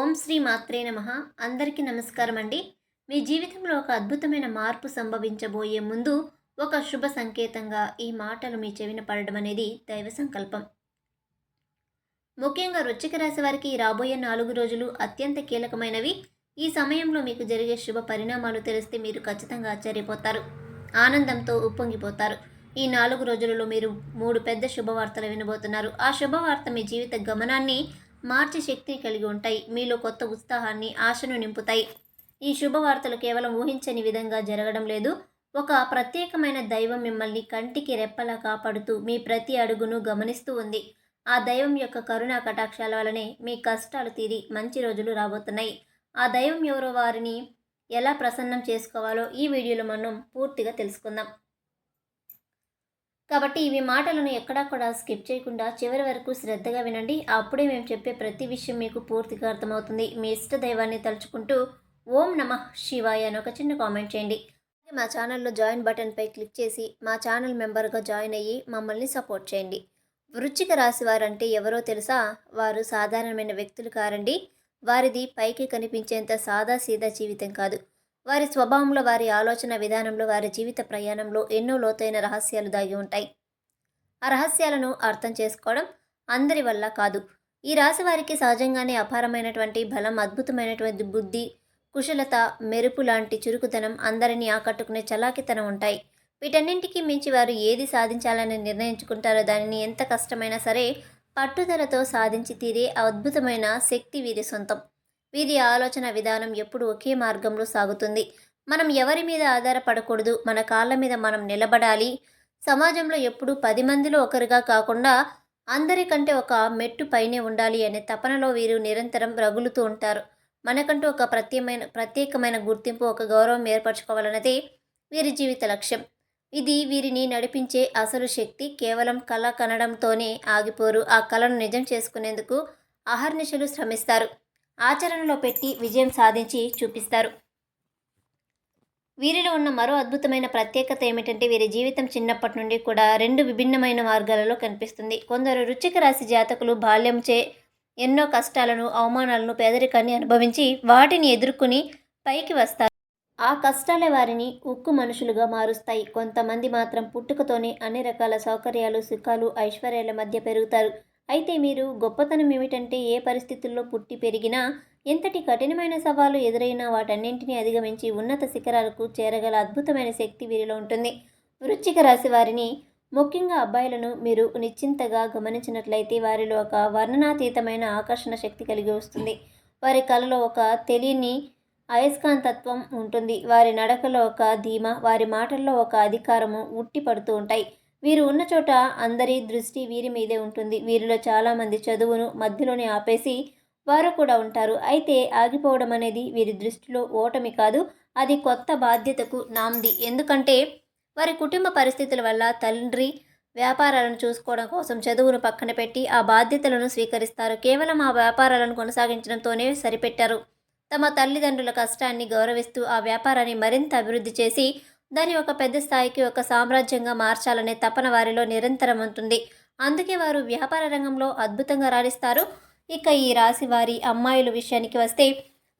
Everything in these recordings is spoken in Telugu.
ఓం శ్రీ మాత్రే నమ. అందరికీ నమస్కారం అండి మీ జీవితంలో ఒక అద్భుతమైన మార్పు సంభవించబోయే ముందు ఒక శుభ సంకేతంగా ఈ మాటలు మీ చెవిన పడడం అనేది దైవ సంకల్పం. ముఖ్యంగా వృశ్చిక రాశి వారికి రాబోయే నాలుగు రోజులు అత్యంత కీలకమైనవి. ఈ సమయంలో మీకు జరిగే శుభ పరిణామాలు తెలిస్తే మీరు ఖచ్చితంగా ఆశ్చర్యపోతారు. ఆనందంతో ఉప్పొంగిపోతారు. ఈ నాలుగు రోజులలో మీరు మూడు పెద్ద శుభవార్తలు వినబోతున్నారు. ఆ శుభవార్త మీ జీవిత గమనాన్ని మార్చే శక్తిని కలిగి ఉంటాయి. మీలో కొత్త ఉత్సాహాన్ని ఆశను నింపుతాయి. ఈ శుభవార్తలు కేవలం ఊహించని విధంగా జరగడం లేదు. ఒక ప్రత్యేకమైన దైవం మిమ్మల్ని కంటికి రెప్పలా కాపాడుతూ మీ ప్రతి అడుగును గమనిస్తూ ఉంది. ఆ దైవం యొక్క కరుణా కటాక్షాల వలనే మీ కష్టాలు తీరి మంచి రోజులు రాబోతున్నాయి. ఆ దైవం ఎవరో వారిని ఎలా ప్రసన్నం చేసుకోవాలో ఈ వీడియోలో మనం పూర్తిగా తెలుసుకుందాం. కాబట్టి ఇవి మాటలను ఎక్కడా కూడా స్కిప్ చేయకుండా చివరి వరకు శ్రద్ధగా వినండి. అప్పుడే మేము చెప్పే ప్రతి విషయం మీకు పూర్తిగా అర్థమవుతుంది. మీ ఇష్ట దైవాన్ని తలుచుకుంటూ ఓం నమ శివాయ అని ఒక చిన్న కామెంట్ చేయండి. మా ఛానల్లో జాయిన్ బటన్పై క్లిక్ చేసి మా ఛానల్ మెంబర్గా జాయిన్ అయ్యి మమ్మల్ని సపోర్ట్ చేయండి. వృచ్చిక రాశి వారంటే ఎవరో తెలుసా? వారు సాధారణమైన వ్యక్తులు కారండి. వారిది పైకి కనిపించేంత సాదా సీదా జీవితం కాదు. వారి స్వభావంలో వారి ఆలోచన విధానంలో వారి జీవిత ప్రయాణంలో ఎన్నో లోతైన రహస్యాలు దాగి ఉంటాయి. ఆ రహస్యాలను అర్థం చేసుకోవడం అందరి వల్ల కాదు. ఈ రాశి వారికి సహజంగానే అపారమైనటువంటి బలం అద్భుతమైనటువంటి బుద్ధి కుశలత మెరుపు లాంటి చురుకుతనం అందరినీ ఆకట్టుకునే చలాకితనం ఉంటాయి. వీటన్నింటికి మించి వారు ఏది సాధించాలని నిర్ణయించుకుంటారో దానిని ఎంత కష్టమైనా సరే పట్టుదలతో సాధించి తీరే అద్భుతమైన శక్తి వీరి సొంతం. వీరి ఆలోచన విధానం ఎప్పుడు ఒకే మార్గంలో సాగుతుంది. మనం ఎవరి మీద ఆధారపడకూడదు? మన కాళ్ళ మీద మనం నిలబడాలి. సమాజంలో ఎప్పుడు పది మందిలో ఒకరిగా కాకుండా అందరికంటే ఒక మెట్టు పైనే ఉండాలి అనే తపనలో వీరు నిరంతరం రగులుతూ ఉంటారు. మనకంటూ ఒక ప్రత్యేకమైన ప్రత్యేకమైన గుర్తింపు ఒక గౌరవం ఏర్పరచుకోవాలన్నదే వీరి జీవిత లక్ష్యం. ఇది వీరిని నడిపించే అసలు శక్తి కేవలం కళ కనడంతోనే ఆగిపోరు. ఆ కళను నిజం చేసుకునేందుకు అహర్నిశలు శ్రమిస్తారు. ఆచరణలో పెట్టి విజయం సాధించి చూపిస్తారు. వీరిలో ఉన్న మరో అద్భుతమైన ప్రత్యేకత ఏమిటంటే వీరి జీవితం చిన్నప్పటి నుండి కూడా రెండు విభిన్నమైన మార్గాలలో కనిపిస్తుంది. కొందరు రుచిక రాశి జాతకులు బాల్యంచే ఎన్నో కష్టాలను అవమానాలను పేదరికాన్ని అనుభవించి వాటిని ఎదుర్కొని పైకి వస్తారు. ఆ కష్టాలే వారిని ఉక్కు మనుషులుగా మారుస్తాయి. కొంతమంది మాత్రం పుట్టుకతోనే అన్ని రకాల సౌకర్యాలు సుఖాలు ఐశ్వర్యాల మధ్య పెరుగుతారు. అయితే మీరు గొప్పతనం ఏమిటంటే ఏ పరిస్థితుల్లో పుట్టి పెరిగినా ఎంతటి కఠినమైన సవాలు ఎదురైనా వాటన్నింటినీ అధిగమించి ఉన్నత శిఖరాలకు చేరగల అద్భుతమైన శక్తి వీరిలో ఉంటుంది. వృశ్చిక రాశి వారిని ముఖ్యంగా అబ్బాయిలను మీరు నిశ్చింతగా గమనించినట్లయితే వారిలో ఒక వర్ణనాతీతమైన ఆకర్షణ శక్తి కలిగి వస్తుంది. వారి కళలో ఒక తెలియని అయస్కాంతత్వం ఉంటుంది. వారి నడకలో ఒక ధీమ వారి మాటల్లో ఒక అధికారము ఉట్టి పడుతూ ఉంటాయి. వీరు ఉన్న చోట అందరి దృష్టి వీరి మీదే ఉంటుంది. వీరిలో చాలామంది చదువును మధ్యలోనే ఆపేసి వారు కూడా ఉంటారు. అయితే ఆగిపోవడం అనేది వీరి దృష్టిలో ఓటమి కాదు. అది కొత్త బాధ్యతకు నాంది. ఎందుకంటే వారి కుటుంబ పరిస్థితుల వల్ల తండ్రి వ్యాపారాలను చూసుకోవడం కోసం చదువును పక్కన పెట్టి ఆ బాధ్యతలను స్వీకరిస్తారు. కేవలం ఆ వ్యాపారాలను కొనసాగించడంతోనే సరిపెట్టారు. తమ తల్లిదండ్రుల కష్టాన్ని గౌరవిస్తూ ఆ వ్యాపారాన్ని మరింత అభివృద్ధి చేసి దాన్ని ఒక పెద్ద స్థాయికి ఒక సామ్రాజ్యంగా మార్చాలనే తపన వారిలో నిరంతరం ఉంటుంది. అందుకే వారు వ్యాపార రంగంలో అద్భుతంగా రాణిస్తారు. ఇక ఈ రాశి వారి అమ్మాయిల విషయానికి వస్తే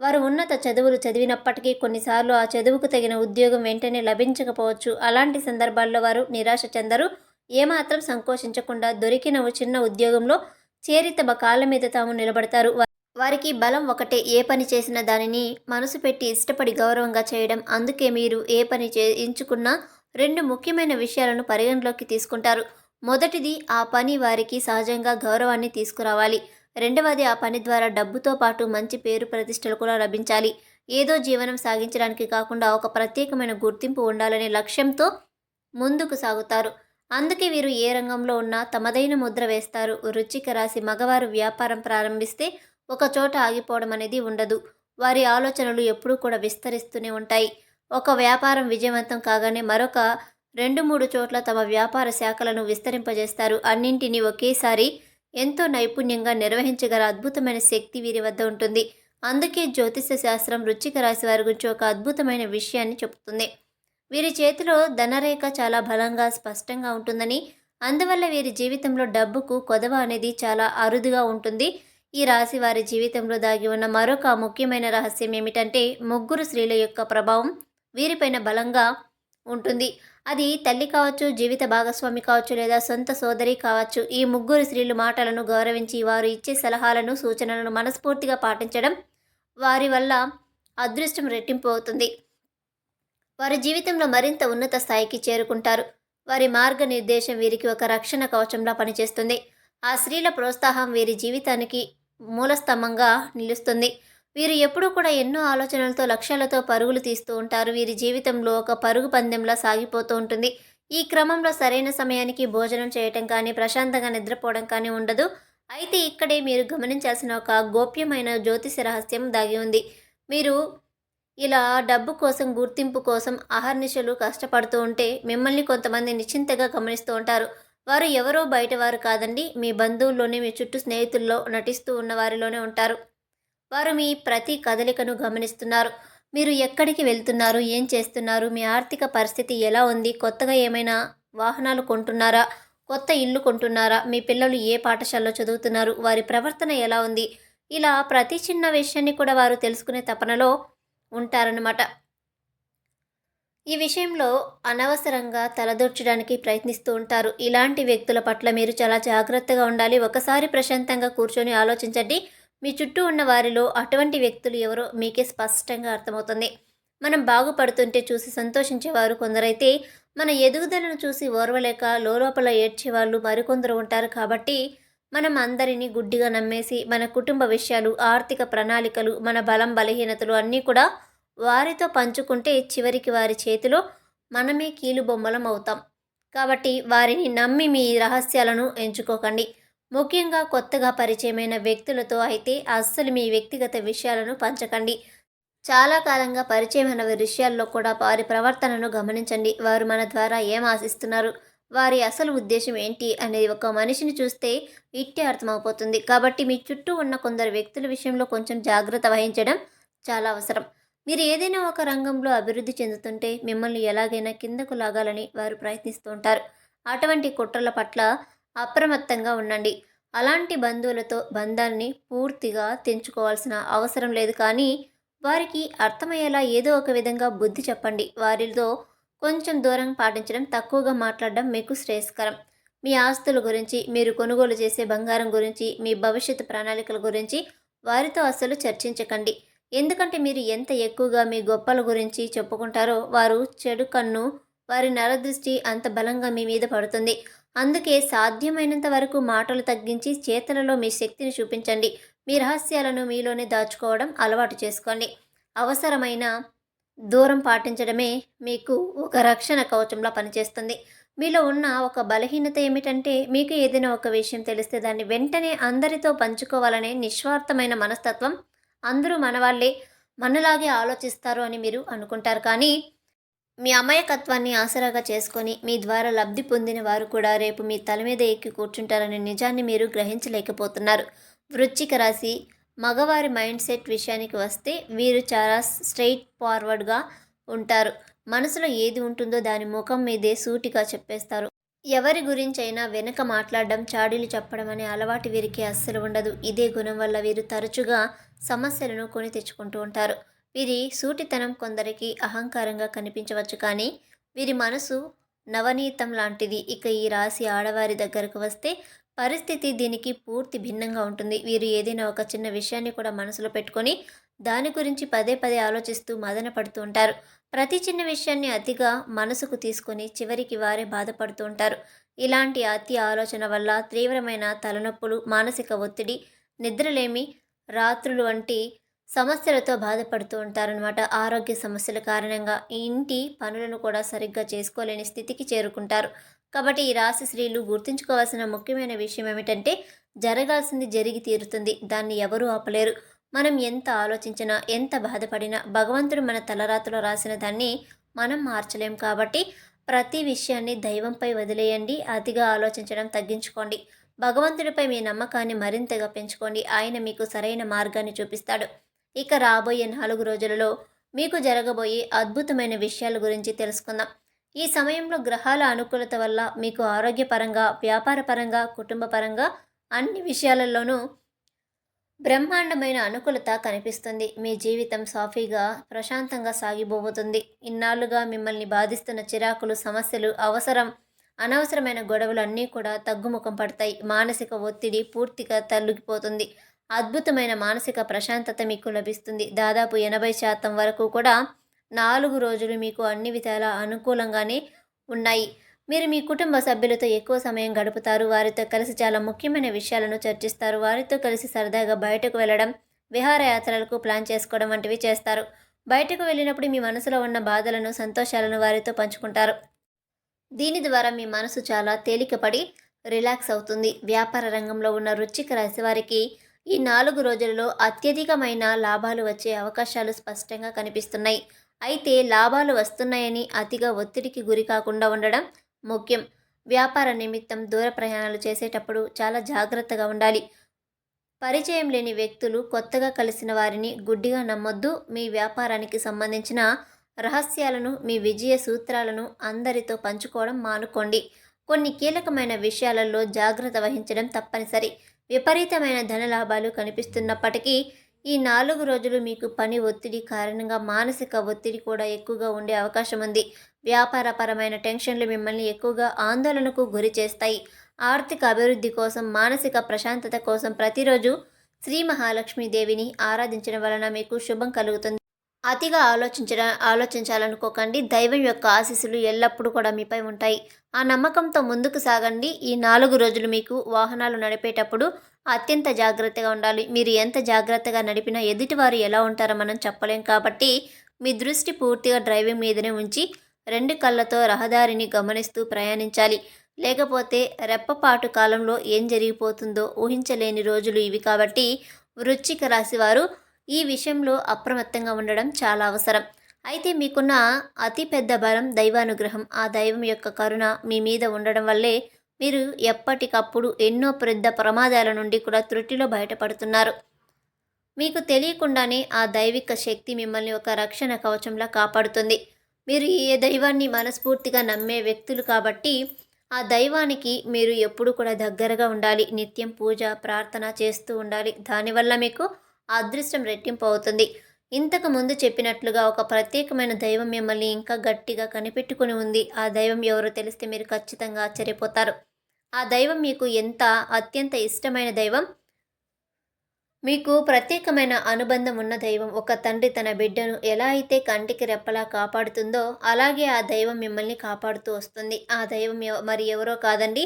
వారు ఉన్నత చదువులు చదివినప్పటికీ కొన్నిసార్లు ఆ చదువుకు తగిన ఉద్యోగం వెంటనే లభించకపోవచ్చు. అలాంటి సందర్భాల్లో వారు నిరాశ చెందరు. ఏమాత్రం సంకోచించకుండా దొరికిన చిన్న ఉద్యోగంలో చేరి తమ కాళ్ళ మీద తాము నిలబడతారు. వారికి బలం ఒకటే ఏ పని చేసినా దానిని మనసు పెట్టి ఇష్టపడి గౌరవంగా చేయడం. అందుకే మీరు ఏ పని చే ఎంచుకున్నా రెండు ముఖ్యమైన విషయాలను పరిగణలోకి తీసుకుంటారు. మొదటిది ఆ పని వారికి సహజంగా గౌరవాన్ని తీసుకురావాలి. రెండవది ఆ పని ద్వారా డబ్బుతో పాటు మంచి పేరు ప్రతిష్టలు కూడా లభించాలి. ఏదో జీవనం సాగించడానికి కాకుండా ఒక ప్రత్యేకమైన గుర్తింపు ఉండాలనే లక్ష్యంతో ముందుకు సాగుతారు. అందుకే వీరు ఏ రంగంలో ఉన్నా తమదైన ముద్ర వేస్తారు. రుచిక రాసి మగవారు వ్యాపారం ప్రారంభిస్తే ఒక చోట ఆగిపోవడం అనేది ఉండదు. వారి ఆలోచనలు ఎప్పుడూ కూడా విస్తరిస్తూనే ఉంటాయి. ఒక వ్యాపారం విజయవంతం కాగానే మరొక రెండు మూడు చోట్ల తమ వ్యాపార శాఖలను విస్తరింపజేస్తారు. అన్నింటినీ ఒకేసారి ఎంతో నైపుణ్యంగా నిర్వహించగల అద్భుతమైన శక్తి వీరి వద్ద ఉంటుంది. అందుకే జ్యోతిష శాస్త్రం రుచిక రాశి వారి గురించి ఒక అద్భుతమైన విషయాన్ని చెబుతుంది. వీరి చేతిలో ధనరేఖ చాలా బలంగా స్పష్టంగా ఉంటుందని అందువల్ల వీరి జీవితంలో డబ్బుకు కొదవ అనేది చాలా అరుదుగా ఉంటుంది. ఈ రాశి వారి జీవితంలో దాగి ఉన్న మరొక ముఖ్యమైన రహస్యం ఏమిటంటే ముగ్గురు స్త్రీల యొక్క ప్రభావం వీరిపైన బలంగా ఉంటుంది. అది తల్లి కావచ్చు జీవిత భాగస్వామి కావచ్చు లేదా సొంత సోదరి కావచ్చు ఈ ముగ్గురు స్త్రీలు మాటలను గౌరవించి వారు ఇచ్చే సలహాలను సూచనలను మనస్ఫూర్తిగా పాటించడం వారి వల్ల అదృష్టం రెట్టింపు అవుతుంది. వారి జీవితంలో మరింత ఉన్నత స్థాయికి చేరుకుంటారు. వారి మార్గనిర్దేశం వీరికి ఒక రక్షణ కవచంలా పనిచేస్తుంది. ఆ స్త్రీల ప్రోత్సాహం వీరి జీవితానికి మూలస్తంభంగా నిలుస్తుంది. వీరు ఎప్పుడూ కూడా ఎన్నో ఆలోచనలతో లక్ష్యాలతో పరుగులు తీస్తూ ఉంటారు. వీరి జీవితంలో ఒక పరుగు పందెంలా సాగిపోతూ ఉంటుంది. ఈ క్రమంలో సరైన సమయానికి భోజనం చేయటం కానీ ప్రశాంతంగా నిద్రపోవడం కానీ ఉండదు. అయితే ఇక్కడే మీరు గమనించాల్సిన ఒక గోప్యమైన జ్యోతిష రహస్యం దాగి ఉంది. మీరు ఇలా డబ్బు కోసం గుర్తింపు కోసం అహర్నిశలు కష్టపడుతూ ఉంటే మిమ్మల్ని కొంతమంది నిశ్చింతగా గమనిస్తూ ఉంటారు. వారు ఎవరో బయట వారు కాదండి. మీ బంధువుల్లోనే మీ చుట్టూ స్నేహితుల్లో నటిస్తూ ఉన్న వారిలోనే ఉంటారు. వారు మీ ప్రతి కదలికను గమనిస్తున్నారు. మీరు ఎక్కడికి వెళ్తున్నారు? ఏం చేస్తున్నారు? మీ ఆర్థిక పరిస్థితి ఎలా ఉంది? కొత్తగా ఏమైనా వాహనాలు కొంటున్నారా? కొత్త ఇల్లు కొంటున్నారా? మీ పిల్లలు ఏ పాఠశాలలో చదువుతున్నారు? వారి ప్రవర్తన ఎలా ఉంది? ఇలా ప్రతి చిన్న విషయాన్ని కూడా వారు తెలుసుకునే తపనలో ఉంటారన్నమాట. ఈ విషయంలో అనవసరంగా తలదూర్చడానికి ప్రయత్నిస్తూ ఉంటారు. ఇలాంటి వ్యక్తుల పట్ల మీరు చాలా జాగ్రత్తగా ఉండాలి. ఒకసారి ప్రశాంతంగా కూర్చొని ఆలోచించండి. మీ చుట్టూ ఉన్న వారిలో అటువంటి వ్యక్తులు ఎవరో మీకే స్పష్టంగా అర్థమవుతుంది. మనం బాగుపడుతుంటే చూసి సంతోషించేవారు కొందరైతే మన ఎదుగుదలను చూసి ఓర్వలేక లోపల ఏడ్చేవాళ్ళు మరికొందరు ఉంటారు కాబట్టి మనం అందరినీ గుడ్డిగా నమ్మేసి మన కుటుంబ విషయాలు ఆర్థిక ప్రణాళికలు మన బలం బలహీనతలు అన్నీ కూడా వారితో పంచుకుంటే చివరికి వారి చేతిలో మనమే కీలు బొమ్మలం అవుతాం కాబట్టి వారిని నమ్మి మీ రహస్యాలను ఎంచుకోకండి. ముఖ్యంగా కొత్తగా పరిచయమైన వ్యక్తులతో అయితే అస్సలు మీ వ్యక్తిగత విషయాలను పంచకండి. చాలా కాలంగా పరిచయమైన విషయాల్లో కూడా వారి ప్రవర్తనను గమనించండి. వారు మన ద్వారా ఏం ఆశిస్తున్నారు? వారి అసలు ఉద్దేశం ఏంటి? అనేది ఒక మనిషిని చూస్తే ఇట్టే అర్థమైపోతుంది కాబట్టి మీ చుట్టూ ఉన్న కొందరు వ్యక్తుల విషయంలో కొంచెం జాగ్రత్త వహించడం చాలా అవసరం. మీరు ఏదైనా ఒక రంగంలో అభివృద్ధి చెందుతుంటే మిమ్మల్ని ఎలాగైనా కిందకు లాగాలని వారు ప్రయత్నిస్తూ ఉంటారు. అటువంటి కుట్రల పట్ల అప్రమత్తంగా ఉండండి. అలాంటి బంధువులతో బంధాన్ని పూర్తిగా తెంచుకోవాల్సిన అవసరం లేదు. కానీ వారికి అర్థమయ్యేలా ఏదో ఒక విధంగా బుద్ధి చెప్పండి. వారితో కొంచెం దూరం పాటించడం తక్కువగా మాట్లాడడం మీకు శ్రేయస్కరం. మీ ఆస్తుల గురించి మీరు కొనుగోలు చేసే బంగారం గురించి మీ భవిష్యత్తు ప్రణాళికల గురించి వారితో అసలు చర్చించకండి. ఎందుకంటే మీరు ఎంత ఎక్కువగా మీ గొప్పల గురించి చెప్పుకుంటారో వారు చెడు కన్ను వారి నరదృష్టి అంత బలంగా మీ మీద పడుతుంది. అందుకే సాధ్యమైనంత వరకు మాటలు తగ్గించి చేతలలో మీ శక్తిని చూపించండి. మీ రహస్యాలను మీలోనే దాచుకోవడం అలవాటు చేసుకోండి. అవసరమైన దూరం పాటించడమే మీకు ఒక రక్షణ కవచంలా పనిచేస్తుంది. మీలో ఉన్న ఒక బలహీనత ఏమిటంటే మీకు ఏదైనా ఒక విషయం తెలిస్తే దాన్ని వెంటనే అందరితో పంచుకోవాలనే నిస్వార్థమైన మనస్తత్వం అందరూ మన వాళ్ళే మనలాగే ఆలోచిస్తారు అని మీరు అనుకుంటారు. కానీ మీ అమాయకత్వాన్ని ఆసరాగా చేసుకొని మీ ద్వారా లబ్ధి పొందిన వారు కూడా రేపు మీ తల మీద ఎక్కి కూర్చుంటారనే నిజాన్ని మీరు గ్రహించలేకపోతున్నారు. వృచ్చిక రాశి మగవారి మైండ్ సెట్ విషయానికి వస్తే వీరు చాలా స్ట్రైట్ ఫార్వర్డ్గా ఉంటారు. మనసులో ఏది ఉంటుందో దాని ముఖం మీదే సూటిగా చెప్పేస్తారు. ఎవరి గురించైనా వెనక మాట్లాడడం చాడీలు చెప్పడం అనే అలవాటు వీరికి అస్సలు ఉండదు. ఇదే గుణం వల్ల వీరు తరచుగా సమస్యలను కొని తెచ్చుకుంటూ ఉంటారు. వీరి సూటితనం కొందరికి అహంకారంగా కనిపించవచ్చు కానీ వీరి మనసు నవనీతం లాంటిది. ఇక ఈ రాశి ఆడవారి దగ్గరకు వస్తే పరిస్థితి దీనికి పూర్తి భిన్నంగా ఉంటుంది. వీరు ఏదైనా ఒక చిన్న విషయాన్ని కూడా మనసులో పెట్టుకొని దాని గురించి పదే పదే ఆలోచిస్తూ మదన పడుతూ ఉంటారు. ప్రతి చిన్న విషయాన్ని అతిగా మనసుకు తీసుకొని చివరికి వారే బాధపడుతూ ఉంటారు. ఇలాంటి అతి ఆలోచన వల్ల తీవ్రమైన తలనొప్పులు మానసిక ఒత్తిడి నిద్రలేమి రాత్రులు వంటి సమస్యలతో బాధపడుతూ ఉంటారనమాట ఆరోగ్య సమస్యల కారణంగా ఇంటి పనులను కూడా సరిగ్గా చేసుకోలేని స్థితికి చేరుకుంటారు. కాబట్టి ఈ రాశి స్త్రీలు గుర్తుంచుకోవాల్సిన ముఖ్యమైన విషయం ఏమిటంటే జరగాల్సింది జరిగి తీరుతుంది. దాన్ని ఎవరూ ఆపలేరు. మనం ఎంత ఆలోచించినా ఎంత బాధపడినా భగవంతుడు మన తలరాతలో రాసిన దాన్ని మనం మార్చలేం కాబట్టి ప్రతి విషయాన్ని దైవంపై వదిలేయండి అతిగా ఆలోచించడం తగ్గించుకోండి. భగవంతుడిపై మీ నమ్మకాన్ని మరింతగా పెంచుకోండి. ఆయన మీకు సరైన మార్గాన్ని చూపిస్తాడు. ఇక రాబోయే నాలుగు రోజులలో మీకు జరగబోయే అద్భుతమైన విషయాల గురించి తెలుసుకుందాం. ఈ సమయంలో గ్రహాల అనుకూలత వల్ల మీకు ఆరోగ్యపరంగా వ్యాపారపరంగా కుటుంబపరంగా అన్ని విషయాలలోనూ బ్రహ్మాండమైన అనుకూలత కనిపిస్తుంది. మీ జీవితం సాఫీగా ప్రశాంతంగా సాగిపోబోతుంది. ఇన్నాళ్ళుగా మిమ్మల్ని బాధిస్తున్న చిరాకులు సమస్యలు అవసరం అనవసరమైన గొడవలు అన్నీ కూడా తగ్గుముఖం పడతాయి. మానసిక ఒత్తిడి పూర్తిగా తల్లుగిపోతుంది అద్భుతమైన మానసిక ప్రశాంతత మీకు లభిస్తుంది. దాదాపు ఎనభై శాతం వరకు కూడా నాలుగు రోజులు మీకు అన్ని విధాల అనుకూలంగానే ఉన్నాయి. మీరు మీ కుటుంబ సభ్యులతో ఎక్కువ సమయం గడుపుతారు. వారితో కలిసి చాలా ముఖ్యమైన విషయాలను చర్చిస్తారు. వారితో కలిసి సరదాగా బయటకు వెళ్ళడం విహారయాత్రలకు ప్లాన్ చేసుకోవడం వంటివి చేస్తారు. బయటకు వెళ్ళినప్పుడు మీ మనసులో ఉన్న బాధలను సంతోషాలను వారితో పంచుకుంటారు. దీని ద్వారా మీ మనసు చాలా తేలికపడి రిలాక్స్ అవుతుంది. వ్యాపార రంగంలో ఉన్న రుచిక రాశి వారికి ఈ నాలుగు రోజులలో అత్యధికమైన లాభాలు వచ్చే అవకాశాలు స్పష్టంగా కనిపిస్తున్నాయి. అయితే లాభాలు వస్తున్నాయని అతిగా ఒత్తిడికి గురి కాకుండా ఉండడం ముఖ్యం. వ్యాపార నిమిత్తం దూర ప్రయాణాలు చేసేటప్పుడు చాలా జాగ్రత్తగా ఉండాలి. పరిచయం లేని వ్యక్తులు కొత్తగా కలిసిన వారిని గుడ్డిగా నమ్మొద్దు. మీ వ్యాపారానికి సంబంధించిన రహస్యాలను మీ విజయ సూత్రాలను అందరితో పంచుకోవడం మానుకోండి. కొన్ని కీలకమైన విషయాలలో జాగ్రత్త వహించడం తప్పనిసరి. విపరీతమైన ధన లాభాలు కనిపిస్తున్నప్పటికీ ఈ నాలుగు రోజులు మీకు పని ఒత్తిడి కారణంగా మానసిక ఒత్తిడి కూడా ఎక్కువగా ఉండే అవకాశం ఉంది. వ్యాపారపరమైన టెన్షన్లు మిమ్మల్ని ఎక్కువగా ఆందోళనకు గురి చేస్తాయి. ఆర్థిక అభివృద్ధి కోసం మానసిక ప్రశాంతత కోసం ప్రతిరోజు శ్రీ మహాలక్ష్మీదేవిని ఆరాధించడం వలన మీకు శుభం కలుగుతుంది. అతిగా ఆలోచించడం ఆలోచించాలనుకోకండి. దైవం యొక్క ఆశీస్సులు ఎల్లప్పుడూ కూడా మీపై ఉంటాయి. ఆ నమ్మకంతో ముందుకు సాగండి. ఈ నాలుగు రోజులు మీకు వాహనాలు నడిపేటప్పుడు అత్యంత జాగ్రత్తగా ఉండాలి. మీరు ఎంత జాగ్రత్తగా నడిపినా ఎదుటివారు ఎలా ఉంటారో మనం చెప్పలేం కాబట్టి మీ దృష్టి పూర్తిగా డ్రైవింగ్ మీదనే ఉంచి రెండు కళ్ళతో రహదారిని గమనిస్తూ ప్రయాణించాలి. లేకపోతే రెప్పపాటు కాలంలో ఏం జరిగిపోతుందో ఊహించలేని రోజులు ఇవి కాబట్టి వృశ్చిక రాశి వారు ఈ విషయంలో అప్రమత్తంగా ఉండడం చాలా అవసరం. అయితే మీకున్న అతి పెద్ద బలం దైవానుగ్రహం. ఆ దైవం యొక్క కరుణ మీ మీద ఉండడం వల్లే మీరు ఎప్పటికప్పుడు ఎన్నో పెద్ద ప్రమాదాల నుండి కూడా త్రుటిలో బయటపడుతున్నారు. మీకు తెలియకుండానే ఆ దైవిక శక్తి మిమ్మల్ని ఒక రక్షణ కవచంలా కాపాడుతుంది. మీరు ఏ దైవాన్ని మనస్ఫూర్తిగా నమ్మే వ్యక్తులు కాబట్టి ఆ దైవానికి మీరు ఎప్పుడు కూడా దగ్గరగా ఉండాలి. నిత్యం పూజ ప్రార్థన చేస్తూ ఉండాలి. దానివల్ల మీకు అదృష్టం రెట్టింపు అవుతుంది. ఇంతకు ముందు చెప్పినట్లుగా ఒక ప్రత్యేకమైన దైవం మిమ్మల్ని ఇంకా గట్టిగా కనిపెట్టుకుని ఉంది. ఆ దైవం ఎవరో తెలిస్తే మీరు ఖచ్చితంగా ఆశ్చర్యపోతారు. ఆ దైవం మీకు ఎంత అత్యంత ఇష్టమైన దైవం? మీకు ప్రత్యేకమైన అనుబంధం ఉన్న దైవం ఒక తండ్రి తన బిడ్డను ఎలా అయితే కంటికి రెప్పలా కాపాడుతుందో అలాగే ఆ దైవం మిమ్మల్ని కాపాడుతూ వస్తుంది. ఆ దైవం మరి ఎవరో కాదండి?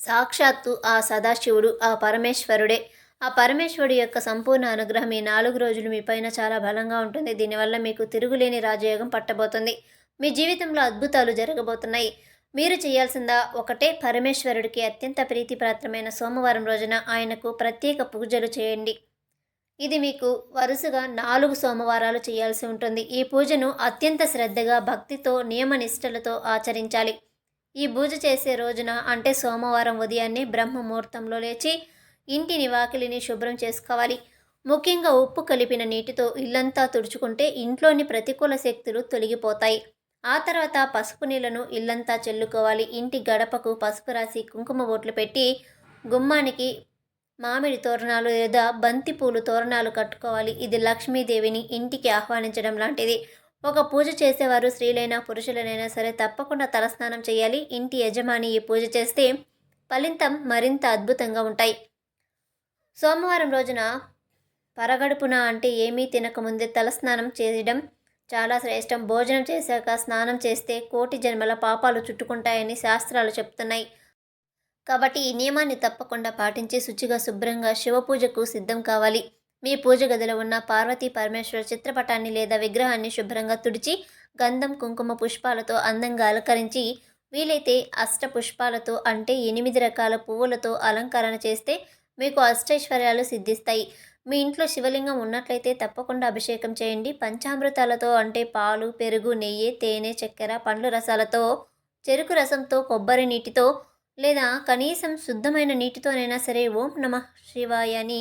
సాక్షాత్తు ఆ సదాశివుడు ఆ పరమేశ్వరుడే. ఆ పరమేశ్వరుడి యొక్క సంపూర్ణ అనుగ్రహం ఈ నాలుగు రోజులు మీ పైన చాలా బలంగా ఉంటుంది. దీనివల్ల మీకు తిరుగులేని రాజయోగం పట్టబోతుంది. మీ జీవితంలో అద్భుతాలు జరగబోతున్నాయి. మీరు చేయాల్సిందా? ఒకటే పరమేశ్వరుడికి అత్యంత ప్రీతిపాత్రమైన సోమవారం రోజున ఆయనకు ప్రత్యేక పూజలు చేయండి. ఇది మీకు వరుసగా నాలుగు సోమవారాలు చేయాల్సి ఉంటుంది. ఈ పూజను అత్యంత శ్రద్ధగా భక్తితో నియమనిష్టలతో ఆచరించాలి. ఈ పూజ చేసే రోజున అంటే సోమవారం ఉదయాన్నే బ్రహ్మ ముహూర్తంలో లేచి ఇంటిని వాకిలిని శుభ్రం చేసుకోవాలి. ముఖ్యంగా ఉప్పు కలిపిన నీటితో ఇల్లంతా తుడుచుకుంటే ఇంట్లోని ప్రతికూల శక్తులు తొలగిపోతాయి. ఆ తర్వాత పసుపు నీళ్ళను ఇల్లంతా చల్లుకోవాలి. ఇంటి గడపకు పసుపు రాసి కుంకుమ బొట్లు పెట్టి గుమ్మానికి మామిడి తోరణాలు లేదా బంతి పూలు తోరణాలు కట్టుకోవాలి. ఇది లక్ష్మీదేవిని ఇంటికి ఆహ్వానించడం లాంటిది. ఒక పూజ చేసేవారు స్త్రీలైనా పురుషులనైనా సరే తప్పకుండా తలస్నానం చేయాలి. ఇంటి యజమాని ఈ పూజ చేస్తే ఫలితం మరింత అద్భుతంగా ఉంటాయి. సోమవారం రోజున పరగడుపున అంటే ఏమీ తినకముందే తలస్నానం చేయడం చాలా శ్రేష్టం. భోజనం చేశాక స్నానం చేస్తే కోటి జన్మల పాపాలు చుట్టుకుంటాయని శాస్త్రాలు చెప్తున్నాయి. కాబట్టి ఈ నియమాన్ని తప్పకుండా పాటించి శుచిగా శుభ్రంగా శివపూజకు సిద్ధం కావాలి. మీ పూజ గదిలో ఉన్న పార్వతీ పరమేశ్వర చిత్రపటాన్ని లేదా విగ్రహాన్ని శుభ్రంగా తుడిచి గంధం కుంకుమ పుష్పాలతో అందంగా అలంకరించి వీలైతే అష్ట పుష్పాలతో అంటే ఎనిమిది రకాల పువ్వులతో అలంకరణ చేస్తే మీకు అష్టైశ్వర్యాలు సిద్ధిస్తాయి. మీ ఇంట్లో శివలింగం ఉన్నట్లయితే తప్పకుండా అభిషేకం చేయండి. పంచామృతాలతో అంటే పాలు పెరుగు నెయ్యి తేనె చక్కెర పండ్ల రసాలతో చెరుకు రసంతో కొబ్బరి నీటితో లేదా కనీసం శుద్ధమైన నీటితోనైనా సరే ఓం నమ శివాయ అని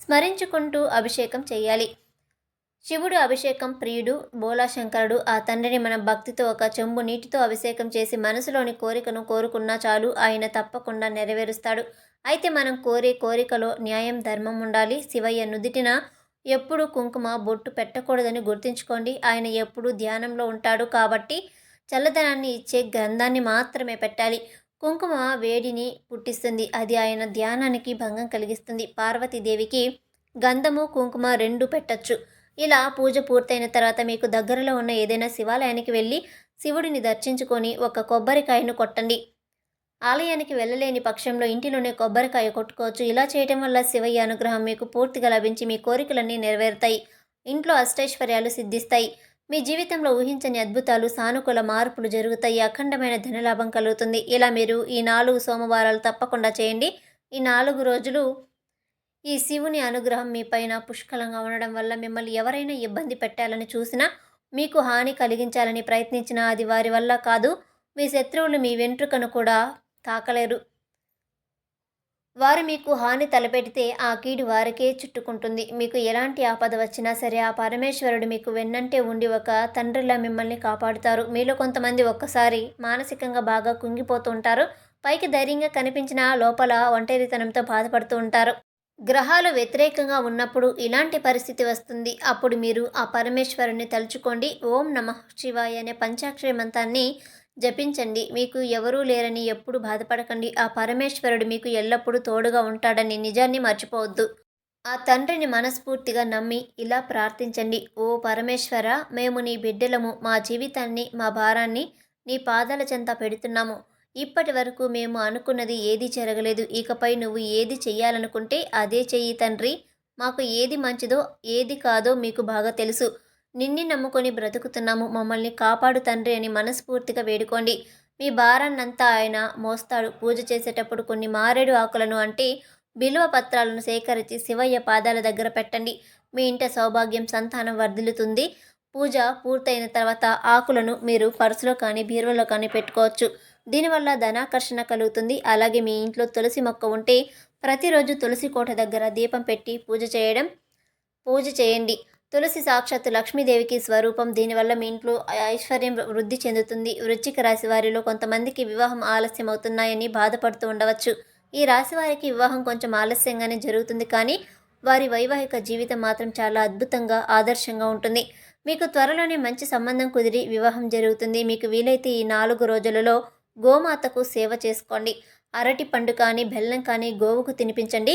స్మరించుకుంటూ అభిషేకం చేయాలి. శివుడు అభిషేకం ప్రియుడు బోలాశంకరుడు ఆ తండ్రిని మన భక్తితో ఒక చెంబు నీటితో అభిషేకం చేసి మనసులోని కోరికను కోరుకున్నా చాలు ఆయన తప్పకుండా నెరవేరుస్తాడు. అయితే మనం కోరే కోరికలో న్యాయం ధర్మం ఉండాలి. శివయ్య నుదిటిన ఎప్పుడు కుంకుమ బొట్టు పెట్టకూడదని గుర్తుంచుకోండి. ఆయన ఎప్పుడు ధ్యానంలో ఉంటాడు కాబట్టి చల్లదనాన్ని ఇచ్చే గంధాన్ని మాత్రమే పెట్టాలి. కుంకుమ వేడిని పుట్టిస్తుంది. అది ఆయన ధ్యానానికి భంగం కలిగిస్తుంది. పార్వతీదేవికి గంధము కుంకుమ రెండు పెట్టచ్చు. ఇలా పూజ పూర్తయిన తర్వాత మీకు దగ్గరలో ఉన్న ఏదైనా శివాలయానికి వెళ్ళి శివుడిని దర్శించుకొని ఒక కొబ్బరికాయను కొట్టండి. ఆలయానికి వెళ్ళలేని పక్షంలో ఇంటిలోనే కొబ్బరికాయ కొట్టుకోవచ్చు. ఇలా చేయటం వల్ల శివయ్య అనుగ్రహం మీకు పూర్తిగా లభించి మీ కోరికలన్నీ నెరవేరుతాయి. ఇంట్లో అష్టైశ్వర్యాలు సిద్ధిస్తాయి. మీ జీవితంలో ఊహించని అద్భుతాలు సానుకూల మార్పులు జరుగుతాయి. అఖండమైన ధనలాభం కలుగుతుంది. ఇలా మీరు ఈ నాలుగు సోమవారాలు తప్పకుండా చేయండి. ఈ నాలుగు రోజులు ఈ శివుని అనుగ్రహం మీ పైన పుష్కలంగా ఉండడం వల్ల మిమ్మల్ని ఎవరైనా ఇబ్బంది పెట్టాలని చూసినా మీకు హాని కలిగించాలని ప్రయత్నించినా అది వారి వల్ల కాదు. మీ శత్రువులు మీ వెంట్రుకను కూడా తాకలేరు. వారు మీకు హాని తలపెడితే ఆ కీడు వారికే చుట్టుకుంటుంది. మీకు ఎలాంటి ఆపద వచ్చినా సరే ఆ పరమేశ్వరుడు మీకు వెన్నంటే ఉండి ఒక తండ్రిలా మిమ్మల్ని కాపాడుతారు. మీలో కొంతమంది ఒక్కసారి మానసికంగా బాగా కుంగిపోతూ ఉంటారు. పైకి ధైర్యంగా కనిపించిన లోపల ఒంటరితనంతో బాధపడుతూ ఉంటారు. గ్రహాలు వ్యతిరేకంగా ఉన్నప్పుడు ఇలాంటి పరిస్థితి వస్తుంది. అప్పుడు మీరు ఆ పరమేశ్వరుని తలుచుకోండి. ఓం నమ శివాయ అనే పంచాక్షరి మంత్రాన్ని జపించండి. మీకు ఎవరూ లేరని ఎప్పుడు బాధపడకండి. ఆ పరమేశ్వరుడు మీకు ఎల్లప్పుడూ తోడుగా ఉంటాడని నిజాన్ని మర్చిపోవద్దు. ఆ తండ్రిని మనస్ఫూర్తిగా నమ్మి ఇలా ప్రార్థించండి. ఓ పరమేశ్వర మేము నీ బిడ్డలము. మా జీవితాన్ని మా భారాన్ని నీ పాదాల చెంత పెడుతున్నాము. ఇప్పటి వరకు మేము అనుకున్నది ఏది జరగలేదు. ఇకపై నువ్వు ఏది చెయ్యాలనుకుంటే అదే చెయ్యి తండ్రి. మాకు ఏది మంచిదో ఏది కాదో మీకు బాగా తెలుసు. నిన్ని నమ్ముకొని బ్రతుకుతున్నాము. మమ్మల్ని కాపాడు తండ్రి అని మనస్ఫూర్తిగా వేడుకోండి. మీ భారాన్నంతా ఆయన మోస్తాడు. పూజ చేసేటప్పుడు కొన్ని మారేడు ఆకులను అంటే బిలువ పత్రాలను సేకరించి శివయ్య పాదాల దగ్గర పెట్టండి. మీ ఇంట సౌభాగ్యం సంతానం వర్ధిల్లుతుంది. పూజ పూర్తయిన తర్వాత ఆకులను మీరు పర్సులో కానీ బీరువలో కానీ పెట్టుకోవచ్చు. దీనివల్ల ధనాకర్షణ కలుగుతుంది. అలాగే మీ ఇంట్లో తులసి మొక్క ఉంటే ప్రతిరోజు తులసి కోట దగ్గర దీపం పెట్టి పూజ చేయడం పూజ చేయండి. తులసి సాక్షాత్తు లక్ష్మీదేవికి స్వరూపం. దీనివల్ల మీ ఇంట్లో ఐశ్వర్యం వృద్ధి చెందుతుంది. వృశ్చిక రాశి వారిలో కొంతమందికి వివాహం ఆలస్యం అవుతున్నాయని బాధపడుతూ ఉండవచ్చు. ఈ రాశి వారికి వివాహం కొంచెం ఆలస్యంగానే జరుగుతుంది కానీ వారి వైవాహిక జీవితం మాత్రం చాలా అద్భుతంగా ఆదర్శంగా ఉంటుంది. మీకు త్వరలోనే మంచి సంబంధం కుదిరి వివాహం జరుగుతుంది. మీకు వీలైతే ఈ నాలుగు రోజులలో గోమాతకు సేవ చేసుకోండి. అరటి పండు కానీ బెల్లం కానీ గోవుకు తినిపించండి.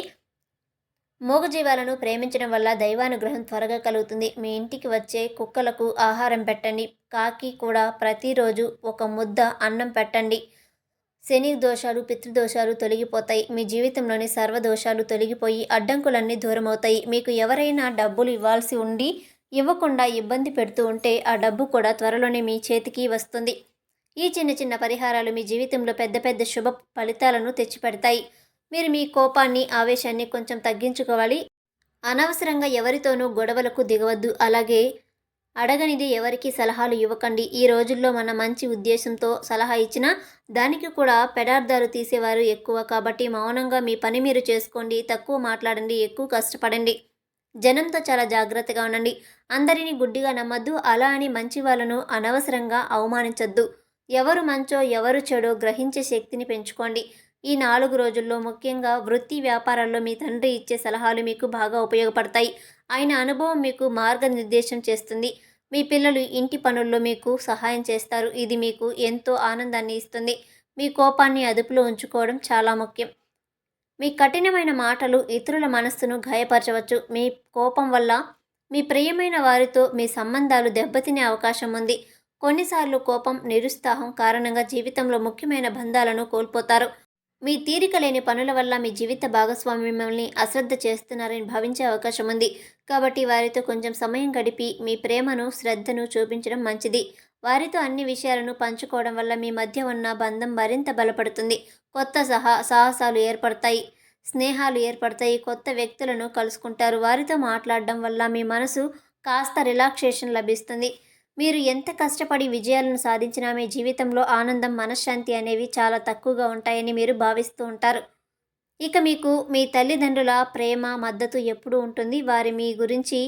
మూగజీవాలను ప్రేమించడం వల్ల దైవానుగ్రహం త్వరగా కలుగుతుంది. మీ ఇంటికి వచ్చే కుక్కలకు ఆహారం పెట్టండి. కాకి కూడా ప్రతిరోజు ఒక ముద్ద అన్నం పెట్టండి. శని దోషాలు పితృదోషాలు తొలగిపోతాయి. మీ జీవితంలోని సర్వదోషాలు తొలగిపోయి అడ్డంకులన్నీ దూరమవుతాయి. మీకు ఎవరైనా డబ్బులు ఇవ్వాల్సి ఉండి ఇవ్వకుండా ఇబ్బంది పెడుతూ ఉంటే ఆ డబ్బు కూడా త్వరలోనే మీ చేతికి వస్తుంది. ఈ చిన్న చిన్న పరిహారాలు మీ జీవితంలో పెద్ద పెద్ద శుభ ఫలితాలను తెచ్చిపెడతాయి. మీరు మీ కోపాన్ని ఆవేశాన్ని కొంచెం తగ్గించుకోవాలి. అనవసరంగా ఎవరితోనూ గొడవలకు దిగవద్దు. అలాగే అడగనిది ఎవరికి సలహాలు ఇవ్వకండి. ఈ రోజుల్లో మన మంచి ఉద్దేశంతో సలహా ఇచ్చినా దానికి కూడా పెడార్థాలు తీసేవారు ఎక్కువ. కాబట్టి మౌనంగా మీ పని మీరు చేసుకోండి. తక్కువ మాట్లాడండి. ఎక్కువ కష్టపడండి. జనంతో చాలా జాగ్రత్తగా ఉండండి. అందరినీ గుడ్డిగా నమ్మద్దు. అలా అని మంచి వాళ్ళను అనవసరంగా అవమానించద్దు. ఎవరు మంచో ఎవరు చెడో గ్రహించే శక్తిని పెంచుకోండి. ఈ నాలుగు రోజుల్లో ముఖ్యంగా వృత్తి వ్యాపారాల్లో మీ తండ్రి ఇచ్చే సలహాలు మీకు బాగా ఉపయోగపడతాయి. ఆయన అనుభవం మీకు మార్గనిర్దేశం చేస్తుంది. మీ పిల్లలు ఇంటి పనుల్లో మీకు సహాయం చేస్తారు. ఇది మీకు ఎంతో ఆనందాన్ని ఇస్తుంది. మీ కోపాన్ని అదుపులో ఉంచుకోవడం చాలా ముఖ్యం. మీ కఠినమైన మాటలు ఇతరుల మనస్సును గాయపరచవచ్చు. మీ కోపం వల్ల మీ ప్రియమైన వారితో మీ సంబంధాలు దెబ్బతినే అవకాశం ఉంది. కొన్నిసార్లు కోపం నిరుత్సాహం కారణంగా జీవితంలో ముఖ్యమైన బంధాలను కోల్పోతారు. మీ తీరిక లేని పనుల వల్ల మీ జీవిత భాగస్వామి మిమ్మల్ని అశ్రద్ధ చేస్తున్నారని భావించే అవకాశం ఉంది. కాబట్టి వారితో కొంచెం సమయం గడిపి మీ ప్రేమను శ్రద్ధను చూపించడం మంచిది. వారితో అన్ని విషయాలను పంచుకోవడం వల్ల మీ మధ్య ఉన్న బంధం మరింత బలపడుతుంది. కొత్త సహా సాహసాలు ఏర్పడతాయి. స్నేహాలు ఏర్పడతాయి. కొత్త వ్యక్తులను కలుసుకుంటారు. వారితో మాట్లాడడం వల్ల మీ మనసు కాస్త రిలాక్సేషన్ లభిస్తుంది. మీరు ఎంత కష్టపడి విజయాలను సాధించినా మీ జీవితంలో ఆనందం మనశ్శాంతి అనేవి చాలా తక్కువగా ఉంటాయని మీరు భావిస్తూ ఉంటారు. ఇక మీకు మీ తల్లిదండ్రుల ప్రేమ మద్దతు ఎప్పుడూ ఉంటుంది. వారి మీ గురించి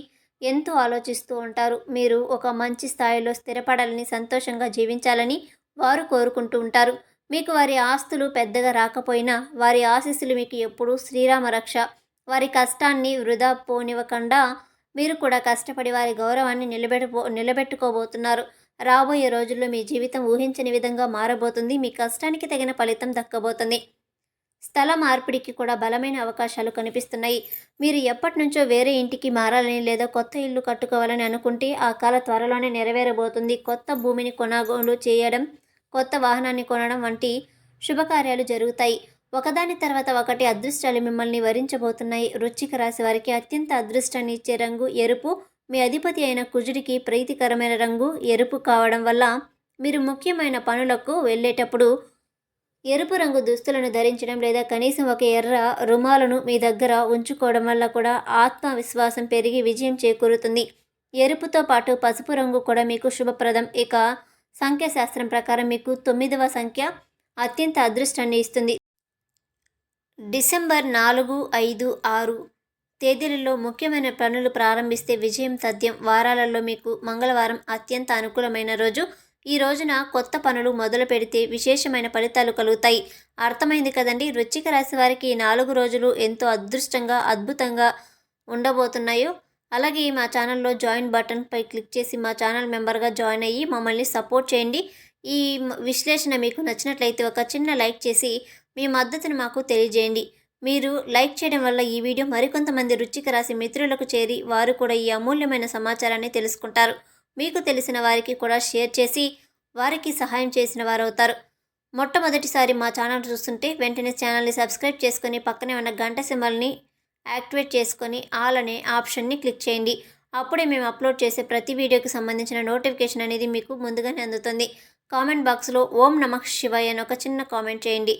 ఎంతో ఆలోచిస్తూ ఉంటారు. మీరు ఒక మంచి స్థాయిలో స్థిరపడాలని సంతోషంగా జీవించాలని వారు కోరుకుంటూ ఉంటారు. మీకు వారి ఆస్తులు పెద్దగా రాకపోయినా వారి ఆశీస్సులు మీకు ఎప్పుడూ శ్రీరామ రక్ష వారి కష్టాన్ని వృధా పోనివ్వకుండా మీరు కూడా కష్టపడి వారి గౌరవాన్ని నిలబెట్టుకో నిలబెట్టుకోబోతున్నారు. రాబోయే రోజుల్లో మీ జీవితం ఊహించని విధంగా మారబోతుంది. మీ కష్టానికి తగిన ఫలితం దక్కబోతుంది. స్థల మార్పిడికి కూడా బలమైన అవకాశాలు కనిపిస్తున్నాయి. మీరు ఎప్పటి నుంచో వేరే ఇంటికి మారాలని లేదా కొత్త ఇల్లు కట్టుకోవాలని అనుకుంటే ఆ కాల త్వరలోనే నెరవేరబోతుంది. కొత్త భూమిని కొనుగోలు చేయడం కొత్త వాహనాన్ని కొనడం వంటి శుభకార్యాలు జరుగుతాయి. ఒకదాని తర్వాత ఒకటి అదృష్టాలు మిమ్మల్ని వరించబోతున్నాయి. వృచ్చిక రాశి వారికి అత్యంత అదృష్టాన్ని ఇచ్చే రంగు ఎరుపు. మీ అధిపతి అయిన కుజుడికి ప్రీతికరమైన రంగు ఎరుపు కావడం వల్ల మీరు ముఖ్యమైన పనులకు వెళ్ళేటప్పుడు ఎరుపు రంగు దుస్తులను ధరించడం లేదా కనీసం ఒక ఎర్ర రుమాలను మీ దగ్గర ఉంచుకోవడం వల్ల కూడా ఆత్మవిశ్వాసం పెరిగి విజయం చేకూరుతుంది. ఎరుపుతో పాటు పసుపు రంగు కూడా మీకు శుభప్రదం. ఇక సంఖ్యాశాస్త్రం ప్రకారం మీకు తొమ్మిదవ సంఖ్య అత్యంత అదృష్టాన్ని ఇస్తుంది. డిసెంబర్ నాలుగు ఐదు ఆరు తేదీలలో ముఖ్యమైన పనులు ప్రారంభిస్తే విజయం తథ్యం వారాలలో మీకు మంగళవారం అత్యంత అనుకూలమైన రోజు. ఈ రోజున కొత్త పనులు మొదలు పెడితే విశేషమైన ఫలితాలు కలుగుతాయి. అర్థమైంది కదండి? వృచ్చిక రాశి వారికి ఈ నాలుగు రోజులు ఎంతో అదృష్టంగా అద్భుతంగా ఉండబోతున్నాయో. అలాగే మా ఛానల్లో జాయిన్ బటన్పై క్లిక్ చేసి మా ఛానల్ మెంబర్గా జాయిన్ అయ్యి మమ్మల్ని సపోర్ట్ చేయండి. ఈ విశ్లేషణ మీకు నచ్చినట్లయితే ఒక చిన్న లైక్ చేసి మీ మద్దతును మాకు తెలియజేయండి. మీరు లైక్ చేయడం వల్ల ఈ వీడియో మరికొంతమంది రుచిక రాసి మిత్రులకు చేరి వారు కూడా ఈ అమూల్యమైన సమాచారాన్ని తెలుసుకుంటారు. మీకు తెలిసిన వారికి కూడా షేర్ చేసి వారికి సహాయం చేసిన వారు అవుతారు మొట్టమొదటిసారి మా ఛానల్ చూస్తుంటే వెంటనే ఛానల్ని సబ్స్క్రైబ్ చేసుకొని పక్కనే ఉన్న గంట సింబల్ని యాక్టివేట్ చేసుకొని ఆల్ అనే ఆప్షన్ని క్లిక్ చేయండి. అప్పుడే మేము అప్లోడ్ చేసే ప్రతి వీడియోకి సంబంధించిన నోటిఫికేషన్ అనేది మీకు ముందుగానే అందుతుంది. కామెంట్ బాక్స్లో ఓం నమః శివాయ అని ఒక చిన్న కామెంట్ చేయండి.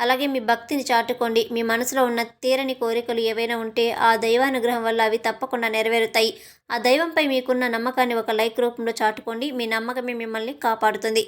అలాగే మీ భక్తిని చాటుకోండి. మీ మనసులో ఉన్న తీరని కోరికలు ఏవైనా ఉంటే ఆ దైవానుగ్రహం వల్ల అవి తప్పకుండా నెరవేరుతాయి. ఆ దైవంపై మీకున్న నమ్మకాన్ని ఒక లైక్ రూపంలో చాటుకోండి. మీ నమ్మకమే మిమ్మల్ని కాపాడుతుంది.